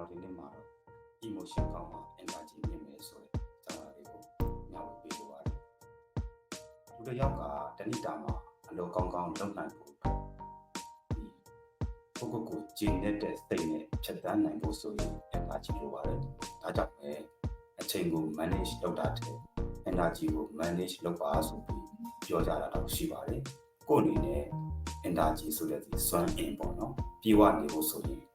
တော်ဒီနေ့မှာတော့ emotion ကောင်းတာ energy မြင့်မယ်ဆိုတဲ့ဇာတ်လေးကိုညှောက်ပေးလိုပါတယ်လူတစ်ယောက်ကတဏိတာမှာအလုပ်ကောင်းကောင်းလုပ်နိုင်ဖို့ဒီကိုကိုကိုကျင့်တဲ့စိတ်နဲ့ဖြတ်တန်းနိုင်ဖို့ဆိုရင် energy လိုပါတယ်ဒါကြောင့်ပဲအချိန်ကို manage လုပ်တာတဲ့ energy ကို manage လုပ်ပါဆိုပြီးပြောကြတာတော့ရှိပါတယ်ကိုယ့်အနေနဲ့ energy ဆိုတဲ့ဒီစွမ်းအင်ပေါ့နော်ပြေဝနေဖို့ဆိုရင်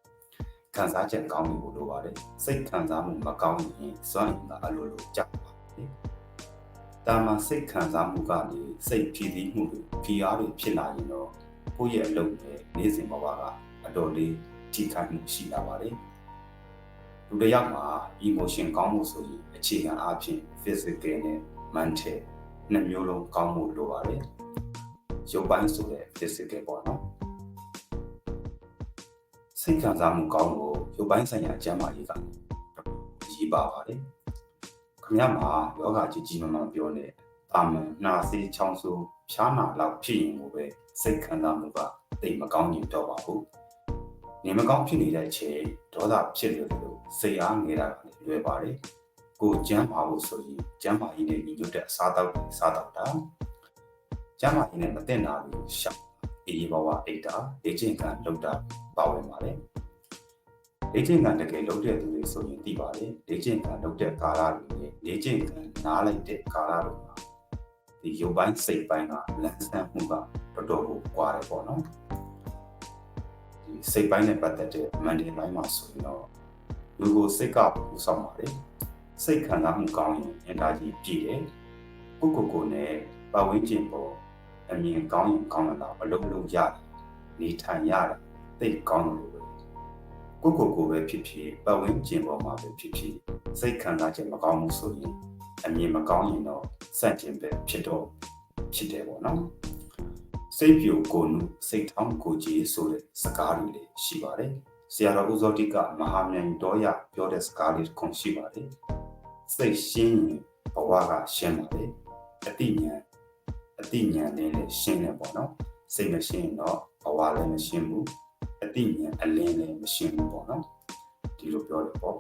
ခံစားချက်ကောင်းနေဖို့လိုပါတယ်စိတ်ခံစားမှုမကောင်းရင်စွမ်းအင်ကအလိုလိုကြောက်ပါတယ်တာမန်စိတ်ခံစားမှုကနေစိတ်ဖြည်သီးမှုတွေဖြီအားတွေဖြစ်လာရင်တော့ကိုယ့်ရဲ့အလုပ်နဲ့နေ့စဉ်ဘဝကအတော်လေးထိခိုက်မှုရှိလာပါတယ်လူတစ်ယောက်မှာ emotion ကောင်းမှုဆိုရင်အခြေခံအားဖြင့် physical နဲ့ mental နှစ်မျိုးလုံးကောင်းမှုလိုပါတယ်ရုပ်ပိုင်းဆိုတဲ့ physical ပေါ့နော် စိတ်ခံစားမှုကောင်းလို့ရုပ်ပိုင်းဆိုင်ရာကျန်းမာရေးကရေးပါပါတယ်ခမရမှာယောဂကြီးကြီးမားမားပြောနေတာမန်နှာစေးချောင်းဆိုးဖြားနာလောက်ဖြစ်ရင်ကိုပဲစိတ်ခံစားမှုကတိတ်မကောင်းရင်တော့ပါဘူးနေမကောင်းဖြစ်နေတဲ့အချိန်ဒေါသဖြစ်လို့လို့စိတ်အားငယ်တာကလည်းလွယ်ပါတယ်ကိုကျမ်းပါဖို့ဆိုရင်ကျမ်းပါရေးနဲ့ညီညွတ်တဲ့အစားအသောက်တွေစားတော့တာကျမ်းမာရေးနဲ့မတင်တာလို့ရှောက် အေးဘဝအိတ်တာလေ့ကျင့်ခန်းလုပ်တာပါဝင်ပါတယ်လေ့ကျင့်ခန်းတကယ်လုပ်တဲ့သူတွေဆိုရင်သိပါတယ်လေ့ကျင့်ခန်းလုပ်တဲ့ကာလတွေနဲ့လေ့ကျင့်ခန်းနားလိုက်တဲ့ကာလတွေမှာဒီရုပ်ပိုင်းစိတ်ပိုင်းကလမ်းဆန်းမှုကတော်တော်ကိုကွာတယ်ပေါ့နော်ဒီစိတ်ပိုင်းနဲ့ပတ်သက်တဲ့မန်ဒီပိုင်းမှာဆိုရင်တော့လူကိုစိတ်ကပူဆောင်ပါတယ်စိတ်ခံစားမှုကောင်းရင်အင်တာကြီးပြည့်တယ်ကိုကိုကိုနဲ့ပတ်ဝန်းကျင်ပေါ် အမြင်ကောင်းရင်ကောင်းလာအလုံးလုံးရတယ်နေထိုင်ရတာသိကောင်းလို့ပဲကိုကိုကိုပဲဖြစ်ဖြစ်ပတ်ဝန်းကျင်ပေါ်မှာပဲဖြစ်ဖြစ်စိတ်ခံစားချက်မကောင်းမှုဆိုရင်အမြင်မကောင်းရင်တော့စန့်ကျင်ပဲဖြစ်တော့ဖြစ်တယ်ပေါ့နော်စိတ်ပြိုကိုနုစိတ်ထောင်းကိုကြီးဆိုတဲ့စကားတွေလည်းရှိပါတယ်ဆရာတော်ဦးဇောတိကမဟာမြန်တော်ရပြောတဲ့စကားလေးတစ်ခုရှိပါတယ်စိတ်ရှင်းရင်ဘဝကရှင်းပါတယ်အတိညာ အတိညာနဲ့လည်းရှင်းတယ်ပေါ့နော်စိတ်မရှင်းတော့ဘဝလည်းမရှင်းဘူးအတိညာအလင်းလည်းမရှင်းဘူးပေါ့နော်ဒီလိုပြောတယ်ပေါ့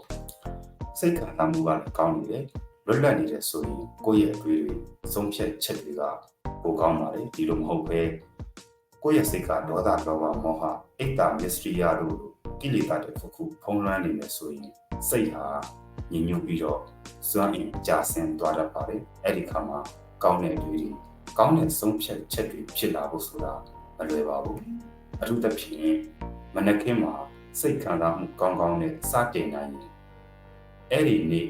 စိတ်ခံစားမှုကလည်းကောင်းနေတယ်လွတ်လပ်နေတဲ့ဆိုရင်ကိုယ့်ရဲ့အတွေ့တွေဆုံးဖြတ်ချက်တွေကပိုကောင်းပါလေဒီလိုမဟုတ်ပဲကိုယ့်ရဲ့စိတ်ကဒေါသလောဘမောဟအိတ်တာမစ္စတရီယာတို့ကိလေသာတွေခုခုဖုံးလွှမ်းနေမယ်ဆိုရင်စိတ်ဟာညင်ညွတ်ပြီးတော့စွမ်းအင်ကြာဆင်းသွားတတ်ပါတယ်အဲ့ဒီခါမှာကောင်းတဲ့အတွေ့တွေကော င်းတဲ့ဆုံးဖြတ်ချက်တွေဖြစ်လာဖို့ဆိုတာမလွယ်ပါဘူးအထူးသဖြင့်မနက်ခင်းမှာစိတ်ခံစားမှုကောင်းကောင်းနဲ့စတင်နိုင်ရင်အဲ့ဒီနေ့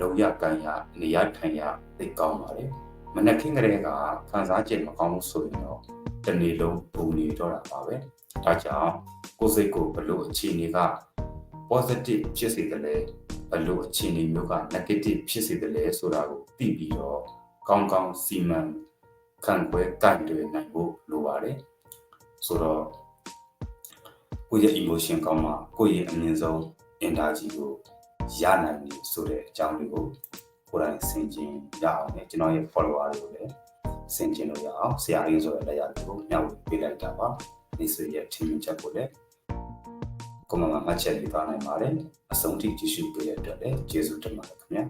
လုံရကန်ရနေရထိုင်ရသိကောင်းပါတယ်မနက်ခင်းကလေးကခံစားချက်မကောင်းဘူးဆိုရင်တော့တနေ့လုံးပူနေတော့တာပါပဲဒါကြောင့်ကိုယ်စိတ်ကိုဘလို့အခြေအနေက positive ဖြစ်စေတယ်လဲဘလို့အခြေအနေမျိုးက negative ဖြစ်စေတယ်လဲဆိုတာကိုသိပြီးတော့ကောင်းကောင်းစီမံ ခံွယ်ကန့်တွေနိုင်ဖို့လိုပါတယ်ဆိုတော့ကိုယ့်ရဲ့ emotion ကောင်းမှကိုယ့်ရဲ့အမြင့်ဆုံး energy ကိုရနိုင်ပြီဆိုတဲ့အကြောင်းလေးကိုကိုယ်တိုင်ဆင်ခြင်ရအောင်နဲ့ကျွန်တော်ရဲ့ follower တွေကိုလည်းဆင်ခြင်လို့ရအောင်ဆရာလေးဆိုတဲ့လက်ရာတွေကိုမျှဝေပေးလိုက်တာပါဒီဆိုရဲ့ team ချက်ကိုလည်းကိုမမမှတ်ချက်ပေးပါနိုင်ပါတယ်အဆုံးထိကြည့်ရှုပေးတဲ့အတွက်လည်းကျေးဇူးတင်ပါတယ်ခင်ဗျာ